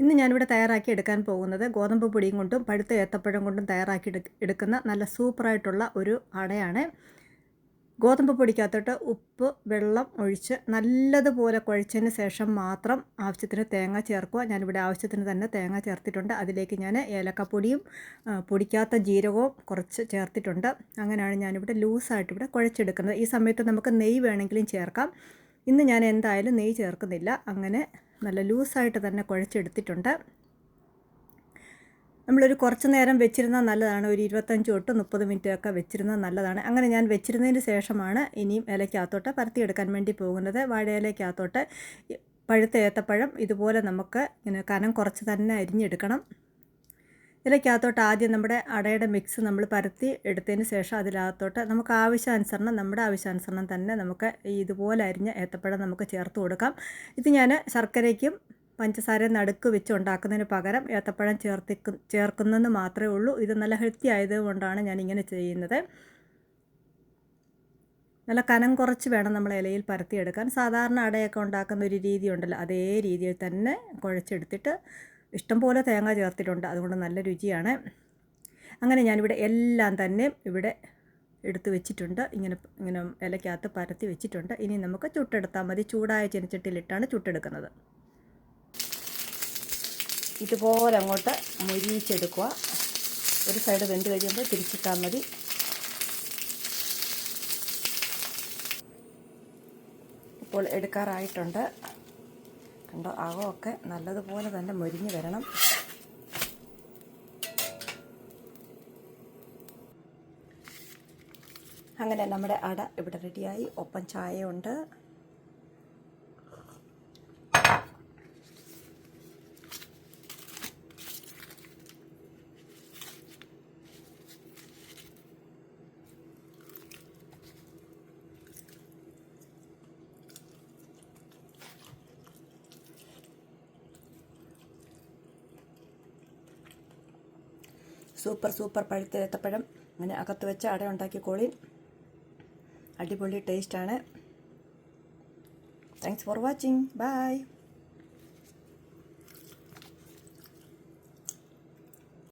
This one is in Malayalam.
ഇന്ന് ഞാനിവിടെ തയ്യാറാക്കി എടുക്കാൻ പോകുന്നത് ഗോതമ്പ് പൊടിയും കൊണ്ടും പഴുത്ത ഏത്തപ്പഴം കൊണ്ടും തയ്യാറാക്കി എടുക്കുന്ന നല്ല സൂപ്പറായിട്ടുള്ള ഒരു അടയാണ്. ഗോതമ്പ് പൊടിക്കകത്തോട്ട് ഉപ്പ് വെള്ളം ഒഴിച്ച് നല്ലതുപോലെ കുഴച്ചതിന് ശേഷം മാത്രം ആവശ്യത്തിന് തേങ്ങ ചേർക്കുക. ഞാനിവിടെ ആവശ്യത്തിന് തന്നെ തേങ്ങ ചേർത്തിട്ടുണ്ട്. അതിലേക്ക് ഞാൻ ഏലക്കപ്പൊടിയും പൊടിക്കാത്ത ജീരകവും കുറച്ച് ചേർത്തിട്ടുണ്ട്. അങ്ങനെയാണ് ഞാനിവിടെ ലൂസായിട്ട് ഇവിടെ കുഴച്ചെടുക്കുന്നത്. ഈ സമയത്ത് നമുക്ക് നെയ്യ് വേണമെങ്കിലും ചേർക്കാം. ഇന്ന് ഞാൻ എന്തായാലും നെയ്യ് ചേർക്കുന്നില്ല. അങ്ങനെ നല്ല ലൂസായിട്ട് തന്നെ കുഴച്ചെടുത്തിട്ടുണ്ട്. നമ്മളൊരു കുറച്ച് നേരം വെച്ചിരുന്നാൽ നല്ലതാണ്. ഒരു ഇരുപത്തഞ്ച് തൊട്ട് മുപ്പത് മിനിറ്റ് ഒക്കെ വെച്ചിരുന്നാൽ നല്ലതാണ്. അങ്ങനെ ഞാൻ വെച്ചിരുന്നതിന് ശേഷമാണ് ഇനിയും ഇലയ്ക്കകത്തോട്ട് പരത്തിയെടുക്കാൻ വേണ്ടി പോകുന്നത്. വാഴയിലയ്ക്കകത്തോട്ട് പഴുത്ത ഏത്തപ്പഴം ഇതുപോലെ നമുക്ക് ഇങ്ങനെ കനം കുറച്ച് തന്നെ അരിഞ്ഞെടുക്കണം. ഇതിലേക്കകത്തോട്ട് ആദ്യം നമ്മുടെ അടയുടെ മിക്സ് നമ്മൾ പരത്തി എടുത്തതിന് ശേഷം അതിനകത്തോട്ട് നമുക്ക് ആവശ്യാനുസരണം നമ്മുടെ ആവശ്യാനുസരണം തന്നെ നമുക്ക് ഇതുപോലെ അരിഞ്ഞ ഏത്തപ്പഴം നമുക്ക് ചേർത്ത് കൊടുക്കാം. ഇത് ഞാൻ ശർക്കരയ്ക്കും പഞ്ചസാര നടുക്ക് വെച്ച് ഉണ്ടാക്കുന്നതിന് പകരം ഏത്തപ്പഴം ചേർത്തിക്ക് ചേർക്കുന്നതെന്ന് മാത്രമേ ഉള്ളൂ. ഇത് നല്ല ഹെൽത്തി ആയതുകൊണ്ടാണ് ഞാൻ ഇങ്ങനെ ചെയ്യുന്നത്. നല്ല കനം കുറച്ച് വേണം നമ്മൾ ഇലയിൽ പരത്തിയെടുക്കാൻ. സാധാരണ അടയൊക്കെ ഉണ്ടാക്കുന്ന ഒരു രീതി ഉണ്ടല്ലോ അതേ രീതിയിൽ തന്നെ കുഴച്ചെടുത്തിട്ട് ഇഷ്ടംപോലെ തേങ്ങ ചേർത്തിട്ടുണ്ട്. അതുകൊണ്ട് നല്ല രുചിയാണ്. അങ്ങനെ ഞാനിവിടെ എല്ലാം തന്നെ ഇവിടെ എടുത്ത് വെച്ചിട്ടുണ്ട്. ഇങ്ങനെ ഇങ്ങനെ ഇലക്കകത്ത് പരത്തി വെച്ചിട്ടുണ്ട്. ഇനി നമുക്ക് ചുട്ടെടുത്താൽ മതി. ചൂടായ ചെനിച്ചട്ടിയിലിട്ടാണ് ചുട്ടെടുക്കുന്നത്. ഇതുപോലെ അങ്ങോട്ട് മുരിച്ചെടുക്കുക ഒരു സൈഡ് വെന്ത് കഴിയുമ്പോൾ തിരിച്ചിട്ടാൽ മതി. ഇപ്പോൾ എടുക്കാറായിട്ടുണ്ട്. കണ്ടോ അകമൊക്കെ നല്ലതുപോലെ തന്നെ മൊരിഞ്ഞ് വരണം. അങ്ങനെ നമ്മുടെ അട ഇവിടെ റെഡിയായി ഒപ്പം ചായയുണ്ട്. സൂപ്പർ സൂപ്പർ പഴുത്ത ഏത്തപ്പഴം. അങ്ങനെ അകത്ത് വെച്ച് അട ഉണ്ടാക്കിക്കോളി അടിപൊളി ടേസ്റ്റാണ് താങ്ക്സ് ഫോർ വാച്ചിങ് ബൈ